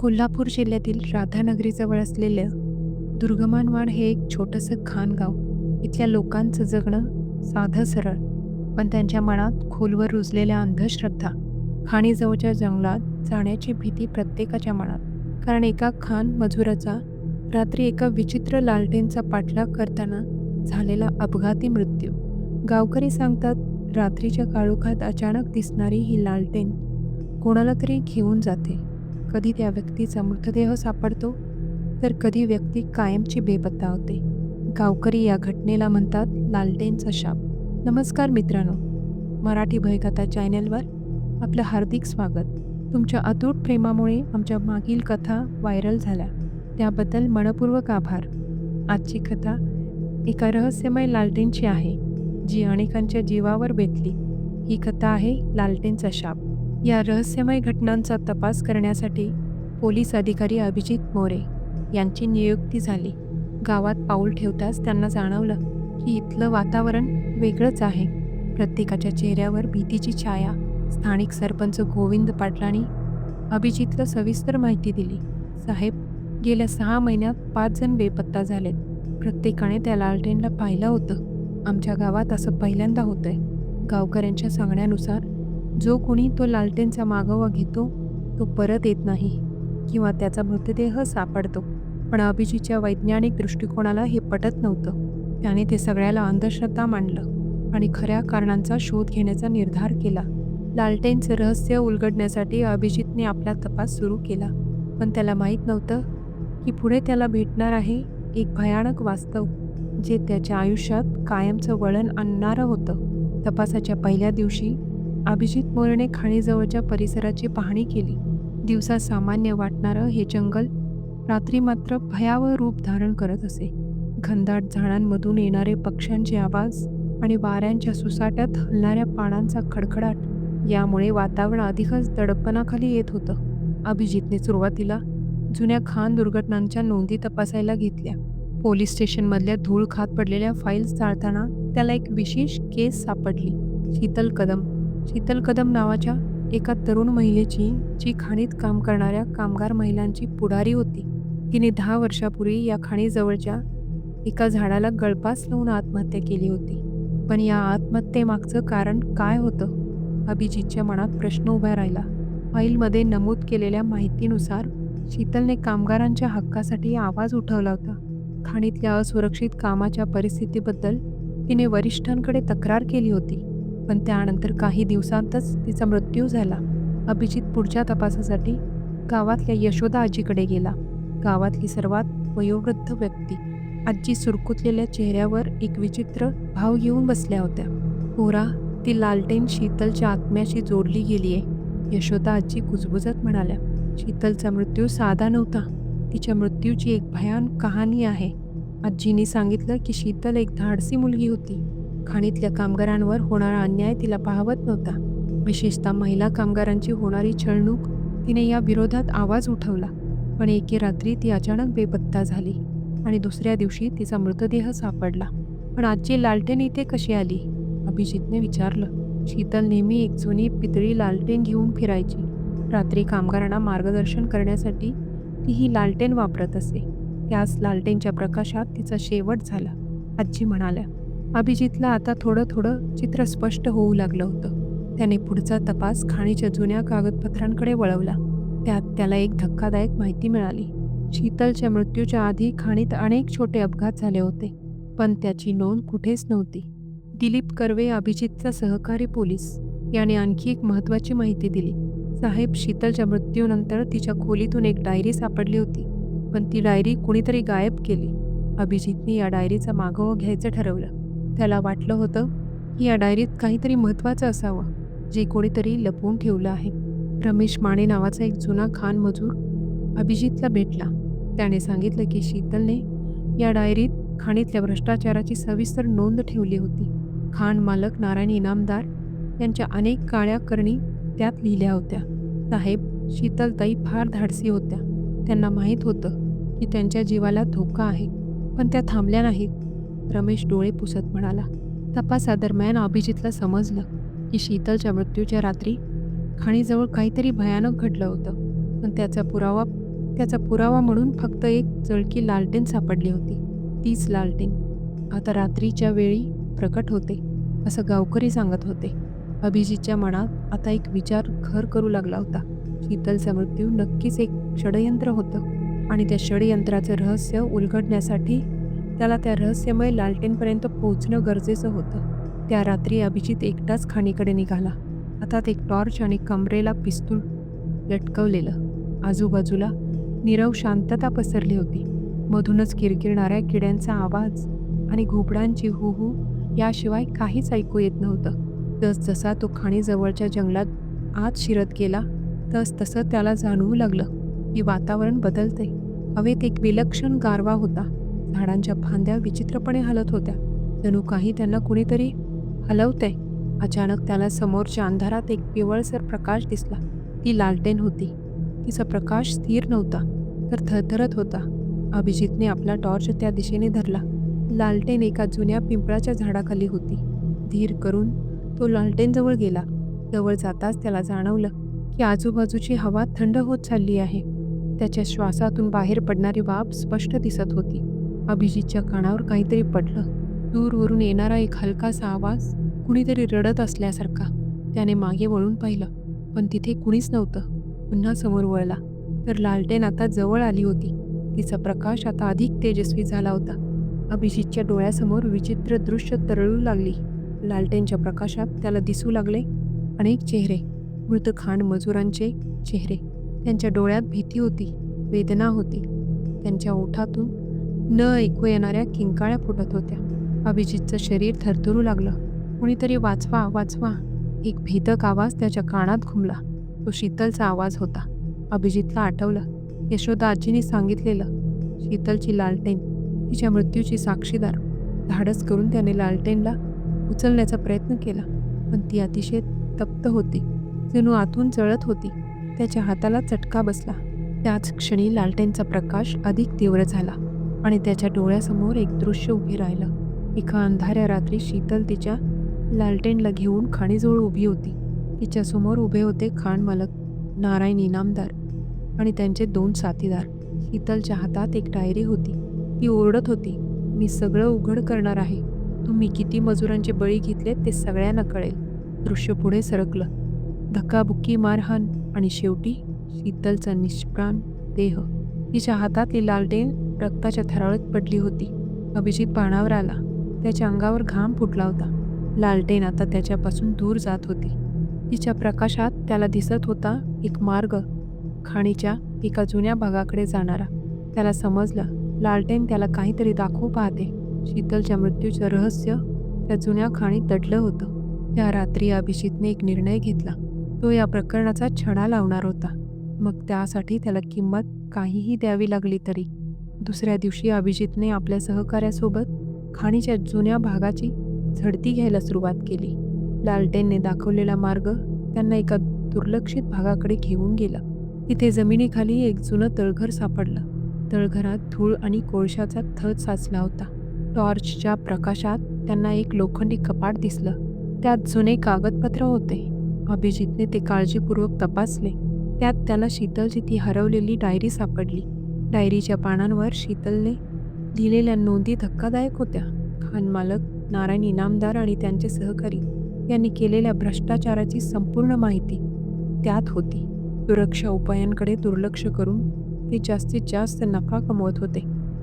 कोल्हापूर जिल्ह्यातील राधानगरीजवळ असलेलं दुर्गमानवाड हे एक छोटंसं खानगाव. इथल्या लोकांचं जगणं साधं सरळ पण त्यांच्या मनात खोलवर रुजलेल्या अंधश्रद्धा. खाणीजवळच्या जंगलात जाण्याची भीती प्रत्येकाच्या मनात. कारण एका खान मजुराचा रात्री एका विचित्र लालटेनचा पाठलाग करताना झालेला अपघाती मृत्यू. गावकरी सांगतात रात्रीच्या काळोखात अचानक दिसणारी ही लालटेन कोणाला तरी घेऊन जाते. कधी त्या व्यक्तीचा मृतदेह सापडतो तर कधी व्यक्ती कायमची बेपत्ता होते. गावकरी या घटनेला म्हणतात लालटेनचा शाप. नमस्कार मित्रांनो मराठी भयकथा चॅनलवर आपलं हार्दिक स्वागत. तुमच्या अतूट प्रेमामुळे आमच्या मागील कथा व्हायरल झाल्या. त्याबद्दल मनपूर्वक आभार. आजची कथा एका रहस्यमय लालटेनची आहे जी अनेकांच्या जीवावर बेतली. ही कथा आहे लालटेनचा शाप. या रहस्यमय घटनांचा तपास करण्यासाठी पोलीस अधिकारी अभिजित मोरे यांची नियुक्ती झाली. गावात पाऊल ठेवताच त्यांना जाणवलं की इथलं वातावरण वेगळंच आहे. प्रत्येकाच्या चेहऱ्यावर भीतीची छाया स्थानिक सरपंच गोविंद पाटलांनी अभिजितला सविस्तर माहिती दिली. साहेब गेल्या सहा महिन्यात पाच जण बेपत्ता झालेत. प्रत्येकाने त्या लालटेनला पाहिलं होतं. आमच्या गावात असं पहिल्यांदा होतंय. गावकऱ्यांच्या सांगण्यानुसार जो कोणी तो लालटेनचा मागोवा घेतो तो परत येत नाही किंवा त्याचा मृतदेह सापडतो. पण अभिजीच्या वैज्ञानिक दृष्टिकोनाला हे पटत नव्हतं. त्याने ते सगळ्याला अंधश्रद्धा मांडलं आणि खऱ्या कारणांचा शोध घेण्याचा निर्धार केला. लालटेनचं रहस्य उलगडण्यासाठी अभिजितने आपला तपास सुरू केला. पण त्याला माहीत नव्हतं की पुढे त्याला भेटणार आहे एक भयानक वास्तव जे त्याच्या आयुष्यात कायमचं वळण आणणारं होतं. तपासाच्या पहिल्या दिवशी अभिजित मोरेने खाणीजवळच्या परिसराची पाहणी केली. दिवसा सामान्य वाटणारं हे जंगल रात्री मात्र भयावह रूप धारण करत असे. घनदाट झाडांमधून येणारे पक्ष्यांचे आवाज आणि वाऱ्यांच्या सुसाट्यात हलणाऱ्या पानांचा खडखडाट यामुळे वातावरण अधिकच दडपणाखाली येत होतं. अभिजितने सुरुवातीला जुन्या खान दुर्घटनांच्या नोंदी तपासायला घेतल्या. पोलीस स्टेशनमधल्या धूळ खात पडलेल्या फाईल्स चाळताना त्याला एक विशेष केस सापडली. शीतल कदम शीतल कदम नावाच्या एका तरुण महिलेची जी खाणीत काम करणाऱ्या कामगार महिलांची पुढारी होती. तिने दहा वर्षापूर्वी या खाणीजवळच्या एका झाडाला गळपास लावून आत्महत्या केली होती. पण या आत्महत्येमागचं कारण काय होतं? अभिजितच्या मनात प्रश्न उभा राहिला. फाईलमध्ये नमूद केलेल्या माहितीनुसार शीतलने कामगारांच्या हक्कासाठी आवाज उठवला होता. खाणीतल्या असुरक्षित कामाच्या परिस्थितीबद्दल तिने वरिष्ठांकडे तक्रार केली होती. पण त्यानंतर काही दिवसांतच तिचा मृत्यू झाला. अभिजित पुढच्या तपासासाठी गावातल्या यशोदा आजीकडे गेला. गावातली सर्वात वयोवृद्ध व्यक्ती. आजी सुरकुतलेल्या चेहऱ्यावर एक विचित्र भाव घेऊन बसल्या होत्या. पोरा ती लालटेन शीतलच्या आत्म्याशी जोडली गेली आहे यशोदा आजी कुजबुजत म्हणाल्या. शीतलचा मृत्यू साधा नव्हता. तिच्या मृत्यूची एक भयान कहाणी आहे. आजीने सांगितलं की शीतल एक धाडसी मुलगी होती. खाणीतल्या कामगारांवर होणारा अन्याय तिला पाहवत नव्हता. विशेषतः महिला कामगारांची होणारी छळणूक तिने या विरोधात आवाज उठवला. पण एके रात्री ती अचानक बेपत्ता झाली आणि दुसऱ्या दिवशी तिचा मृतदेह सापडला. पण आजची लालटेन इथे कशी आली? अभिजितने विचारलं. शीतल नेहमी एक जुनी पितळी लालटेन घेऊन फिरायची. रात्री कामगारांना मार्गदर्शन करण्यासाठी ती ही लालटेन वापरत असे. त्याच लालटेनच्या प्रकाशात तिचा शेवट झाला आजी म्हणाल्या. अभिजितला आता थोडं थोडं चित्र स्पष्ट होऊ लागलं होतं. त्याने पुढचा तपास खाणीच्या जुन्या कागदपत्रांकडे वळवला. त्यात त्याला एक धक्कादायक माहिती मिळाली. शीतलच्या मृत्यूच्या आधी खाणीत अनेक छोटे अपघात झाले होते पण त्याची नोंद कुठेच नव्हती. दिलीप कर्वे अभिजितचा सहकारी पोलीस. याने आणखी एक महत्त्वाची माहिती दिली. साहेब शीतलच्या मृत्यूनंतर तिच्या खोलीतून एक डायरी सापडली होती पण ती डायरी कुणीतरी गायब केली. अभिजितने या डायरीचा मागोवा घ्यायचं ठरवलं. त्याला वाटलं होतं की या डायरीत काहीतरी महत्त्वाचं असावं जे कोणीतरी लपवून ठेवलं आहे. रमेश माने नावाचा एक जुना खान मजूर अभिजितला भेटला. त्याने सांगितलं की शीतलने या डायरीत खाणीतल्या भ्रष्टाचाराची सविस्तर नोंद ठेवली होती. खान मालक नारायण इनामदार यांच्या अनेक काळ्या करणी त्यात लिहिल्या होत्या. साहेब शीतलताई फार धाडसी होत्या. त्यांना माहीत होतं की त्यांच्या जीवाला धोका आहे पण त्या थांबल्या नाहीत. रमेश डोळे पुसत म्हणाला. तपासादरम्यान अभिजितला समजलं की शीतलच्या मृत्यूच्या रात्री खाणीजवळ काहीतरी भयानक घडलं होतं. पण त्याचा पुरावा त्याचा पुरावा म्हणून फक्त एक जळकी लालटेन सापडली होती. तीच लालटेन आता रात्रीच्या वेळी प्रकट होते असं गावकरी सांगत होते. अभिजितच्या मनात आता एक विचार घर करू लागला होता. शीतलचा मृत्यू नक्कीच एक षडयंत्र होतं आणि त्या षडयंत्राचं रहस्य उलगडण्यासाठी त्याला त्या रहस्यमय लालटेनपर्यंत पोहोचणं गरजेचं होतं. त्या रात्री अभिजित एकटाच खाणीकडे निघाला. हातात एक टॉर्च आणि कमरेला पिस्तूल लटकवलेलं. आजूबाजूला नीरव शांतता पसरली होती. मधूनच किरकिरणाऱ्या किड्यांचा आवाज आणि घुबडांची हुहू याशिवाय काहीच ऐकू येत नव्हतं. जसजसा तो खाणीजवळच्या जंगलात आत शिरत गेला तस तसं त्याला जाणवू लागलं की वातावरण बदलते हवेत एक विलक्षण गारवा होता. झाडांच्या फांद्या विचित्रपणे हलत होत्या. जणू काही त्यांना कुणीतरी हलवतंय. अचानक त्याला समोरच्या अंधारात एक पिवळसर प्रकाश दिसला. ती लालटेन होती. तिचा प्रकाश स्थिर नव्हता तर थरथरत होता. अभिजितने आपला टॉर्च त्या दिशेने धरला. लालटेन एका जुन्या पिंपळाच्या झाडाखाली होती. धीर करून तो लालटेनजवळ गेला. जवळ जाताच त्याला जाणवलं की आजूबाजूची हवा थंड होत चालली आहे. त्याच्या श्वासातून बाहेर पडणारी वाफ स्पष्ट दिसत होती. अभिजितच्या कानावर काहीतरी पडलं. दूरवरून येणारा एक हलकासा आवाज कुणीतरी रडत असल्यासारखा. त्याने मागे वळून पाहिलं पण तिथे कुणीच नव्हतं. पुन्हा समोर वळला. तर लालटेन आता जवळ आली होती. तिचा प्रकाश आता अधिक तेजस्वी झाला होता. अभिजितच्या डोळ्यासमोर विचित्र दृश्य तरळू लागली. लालटेनच्या प्रकाशात त्याला दिसू लागले अनेक चेहरे. मृत खाण मजुरांचे चेहरे. त्यांच्या डोळ्यात भीती होती वेदना होती. त्यांच्या ओठातून न ऐकू येणाऱ्या किंकाळ्या फुटत होत्या. अभिजितचं शरीर थरथरू लागलं. कुणीतरी वाचवा वाचवा. एक भीतक आवाज त्याच्या कानात घुमला. तो शीतलचा आवाज होता. अभिजितला आठवलं. यशोदा आजीने सांगितलेलं. शीतलची लालटेन तिच्या मृत्यूची साक्षीदार. धाडस करून त्याने लालटेनला उचलण्याचा प्रयत्न केला. पण ती अतिशय तप्त होती. जणू आतून जळत होती. त्याच्या हाताला चटका बसला. त्याच क्षणी लालटेनचा प्रकाश अधिक तीव्र झाला. आणि त्याच्या डोळ्यासमोर एक दृश्य उभे राहिलं. एका अंधाऱ्या रात्री शीतल तिच्या लालटेनला घेऊन खाणीजवळ उभी होती. तिच्यासमोर उभे होते खाण मालक नारायण इनामदार आणि त्यांचे दोन साथीदार. शीतलच्या हातात एक डायरी होती. ती ओरडत होती मी सगळं उघड करणार आहे. तुम्ही किती मजुरांचे बळी घेतले ते सगळ्यांना कळेल. दृश्य पुढे सरकलं. धक्काबुक्की मारहाण आणि शेवटी शीतलचा निष्प्राण देह. तिच्या हातातली लालटेन रक्ताच्या थराळत पडली होती. अभिजित पाणावर आला. त्याच्या अंगावर घाम फुटला होता. लालटेन आता त्याच्यापासून दूर जात होती. तिच्या प्रकाशात त्याला दिसत होता एक मार्ग. खाणीच्या एका जुन्या भागाकडे जाणारा. त्याला समजलं लालटेन त्याला काहीतरी दाखवू पाहते. शीतलच्या मृत्यूचं रहस्य त्या जुन्या खाणीत दडलं होतं. त्या रात्री अभिजितने एक निर्णय घेतला. तो या प्रकरणाचा छडा लावणार होता. मग त्यासाठी त्याला किंमत काहीही द्यावी लागली तरी. दुसऱ्या दिवशी अभिजितने आपल्या सहकाऱ्यासोबत खाणीच्या जुन्या भागाची झडती घ्यायला सुरुवात केली. लालटेनने दाखवलेला मार्ग त्यांना एका दुर्लक्षित भागाकडे घेऊन गेला. तिथे जमिनीखाली एक जुनं तळघर सापडलं. तळघरात धूळ आणि कोळशाचा थर साचला होता. टॉर्चच्या प्रकाशात त्यांना एक लोखंडी कपाट दिसलं. त्यात जुने कागदपत्र होते. अभिजितने ते काळजीपूर्वक तपासले. त्यात त्याला शीतलची ती हरवलेली डायरी सापडली. डायरीच्या पानांवर शीतलने लिहिलेल्या नोंदी धक्कादायक होत्या. खान मालक नारायण इनामदार आणि त्यांचे सहकारी यांनी केलेल्या भ्रष्टाचाराची संपूर्ण माहिती त्यात होती. सुरक्षा उपायांकडे दुर्लक्ष करून ते जास्तीत जास्त नफा कमवत होते.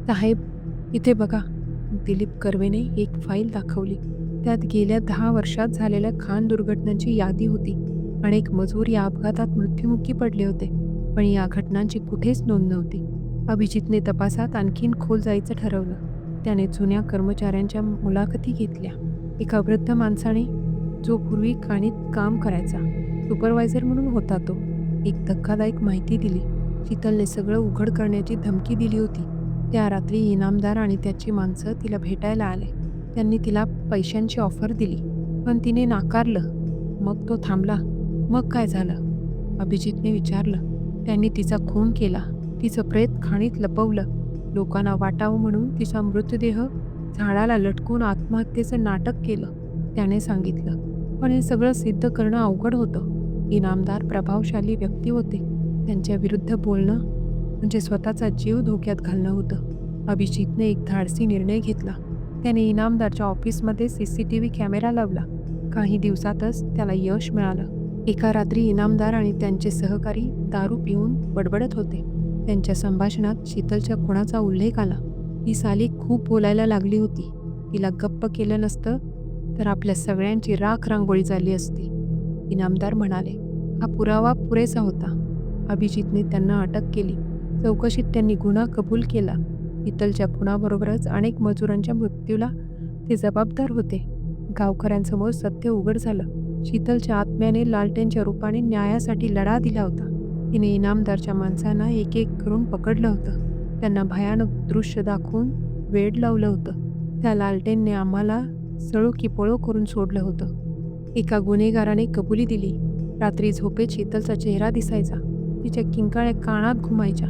साहेब इथे बघा. दिलीप कर्वेने एक फाईल दाखवली. त्यात गेल्या दहा वर्षात झालेल्या खान दुर्घटनांची यादी होती अनेक मजूर या अपघातात मृत्युमुखी पडले होते. पण या घटनांची कुठेच नोंद नव्हती. अभिजितने तपासात आणखीन खोल जायचं ठरवलं. त्याने जुन्या कर्मचाऱ्यांच्या मुलाखती घेतल्या. एका वृद्ध माणसाने जो पूर्वी खाणीत काम करायचा सुपरवायझर म्हणून होता तो एक धक्कादायक माहिती दिली. शीतलने सगळं उघड करण्याची धमकी दिली होती. त्या रात्री इनामदार आणि त्याची माणसं तिला भेटायला आले. त्यांनी तिला पैशांची ऑफर दिली पण तिने नाकारलं. मग तो थांबला. मग काय झालं? अभिजितने विचारलं. त्यांनी तिचा खून केला. तिचं प्रेत खाणीत लपवलं. लोकांना वाटावं म्हणून तिचा मृतदेह झाडाला लटकून आत्महत्येचं नाटक केलं त्याने सांगितलं. पण हे सगळं सिद्ध करणं अवघड होतं. इनामदार प्रभावशाली व्यक्ती होते. त्यांच्या विरुद्ध बोलणं म्हणजे स्वतःचा जीव धोक्यात घालणं होतं. अभिजितने एक धाडसी निर्णय घेतला. त्याने इनामदारच्या ऑफिसमध्ये C C T V camera लावला. काही दिवसातच त्याला यश मिळालं. एका रात्री इनामदार आणि त्यांचे सहकारी दारू पिऊन बडबडत होते. त्यांच्या संभाषणात शीतलच्या खुणाचा उल्लेख आला. ही साली खूप बोलायला लागली होती. तिला गप्प केलं नसतं तर आपल्या सगळ्यांची राख रांगोळी झाली असती. इनामदार म्हणाले हा पुरावा पुरेसा होता. अभिजितने त्यांना अटक केली. चौकशीत त्यांनी गुन्हा कबूल केला. शीतलच्या खुणाबरोबरच अनेक मजुरांच्या मृत्यूला ते जबाबदार होते. गावकऱ्यांसमोर सत्य उघड झालं. शीतलच्या आत्म्याने लालटेनच्या रूपाने न्यायासाठी लढा दिला होता. तिने इनामदारच्या माणसांना एक एक करून पकडलं होतं. त्यांना भयानक दृश्य दाखवून वेड लावलं होतं. त्या लालटेनने आम्हाला सळो की पळो करून सोडलं होतं. एका गुन्हेगाराने कबुली दिली. रात्री झोपेत शीतलचा चेहरा दिसायचा. तिच्या किंकाळ्या कानात घुमायच्या.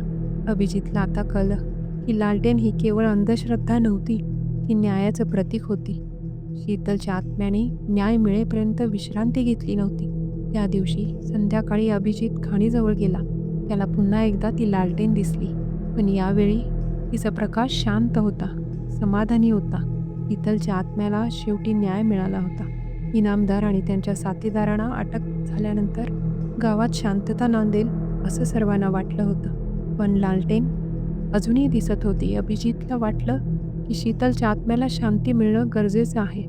अभिजितला आता कळलं की लालटेन ही केवळ अंधश्रद्धा नव्हती ती न्यायाचं प्रतीक होती. शीतलच्या आत्म्याने न्याय मिळेपर्यंत विश्रांती घेतली नव्हती. त्या दिवशी संध्याकाळी अभिजित खाणीजवळ गेला. त्याला पुन्हा एकदा ती लालटेन दिसली. पण यावेळी तिचा प्रकाश शांत होता समाधानी होता. इतलच्या आत्म्याला शेवटी न्याय मिळाला होता. इनामदार आणि त्यांच्या साथीदारांना अटक झाल्यानंतर गावात शांतता नांदेल असं सर्वांना वाटलं होतं. पण लालटेन अजूनही दिसत होती. अभिजितला वाटलं की शीतलच्या आत्म्याला शांती मिळणं गरजेचं आहे.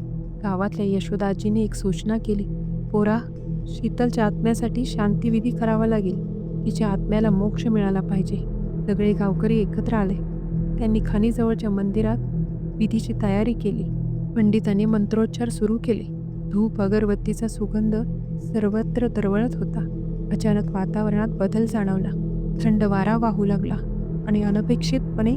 गावातल्या यशोदाजीने एक सूचना केली. पोरा शीतलच्या आत्म्यासाठी शांतिविधी करावा लागेल. तिच्या आत्म्याला मोक्ष मिळाला पाहिजे. सगळे गावकरी एकत्र आले. त्यांनी खाणीजवळच्या मंदिरात विधीची तयारी केली. पंडितांनी मंत्रोच्चार सुरू केले. धूप अगरबत्तीचा सुगंध सर्वत्र दरवळत होता. अचानक वातावरणात बदल जाणवला. थंड वारा वाहू लागला आणि अनपेक्षितपणे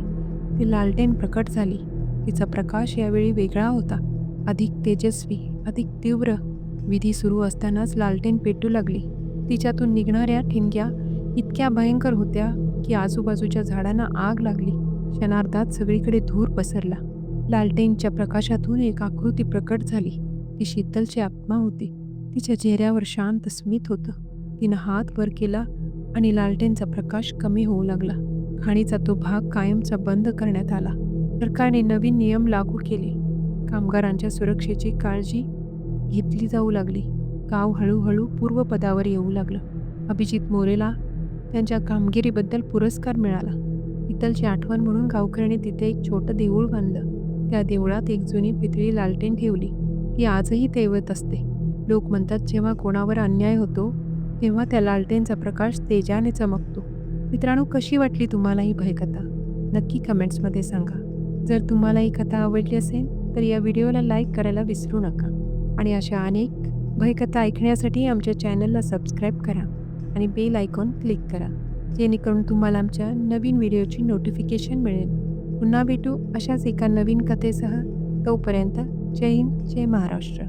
ती लालटेन प्रकट झाली. तिचा प्रकाश यावेळी वेगळा होता. अधिक तेजस्वी अधिक तीव्र विधी सुरू असतानाच लालटेन पेटू लागली. तिच्यातून निघणाऱ्या ठिणग्या इतक्या भयंकर होत्या की आजूबाजूच्या झाडांना आग लागली. क्षणार्धात सगळीकडे धूर पसरला. लालटेनच्या प्रकाशातून एक आकृती प्रकट झाली. ती शीतलची आत्मा होती. तिच्या चेहऱ्यावर शांत स्मित होतं. तिनं हात वर केला आणि लालटेनचा प्रकाश कमी होऊ लागला. खाणीचा तो भाग कायमचा बंद करण्यात आला. सरकारने नवीन नियम लागू केले. कामगारांच्या सुरक्षेची काळजी घेतली जाऊ लागली. गाव हळूहळू पूर्वपदावर येऊ लागलं. अभिजित मोरेला त्यांच्या कामगिरीबद्दल पुरस्कार मिळाला. इतलची आठवण म्हणून गावकऱ्यांनी तिथे एक छोटं देऊळ बांधलं. त्या देवळात एक जुनी पितळी लालटेन ठेवली ती आजही तेवत असते. लोक म्हणतात जेव्हा कोणावर अन्याय होतो तेव्हा त्या लालटेनचा प्रकाश तेजाने चमकतो. मित्रांनो कशी वाटली तुम्हाला ही भयकथा? नक्की कमेंट्समध्ये सांगा. जर तुम्हाला ही कथा आवडली असेल तर या व्हिडिओला लाईक करायला विसरू नका. आणि अशा अनेक भयकथा ऐकण्यासाठी आमच्या चॅनलला सबस्क्राईब करा आणि बेल आयकॉन क्लिक करा जेणेकरून तुम्हाला आमच्या नवीन व्हिडिओची नोटिफिकेशन मिळेल. पुन्हा भेटू अशाच एका नवीन कथेसह. तोपर्यंत जय हिंद जय महाराष्ट्र.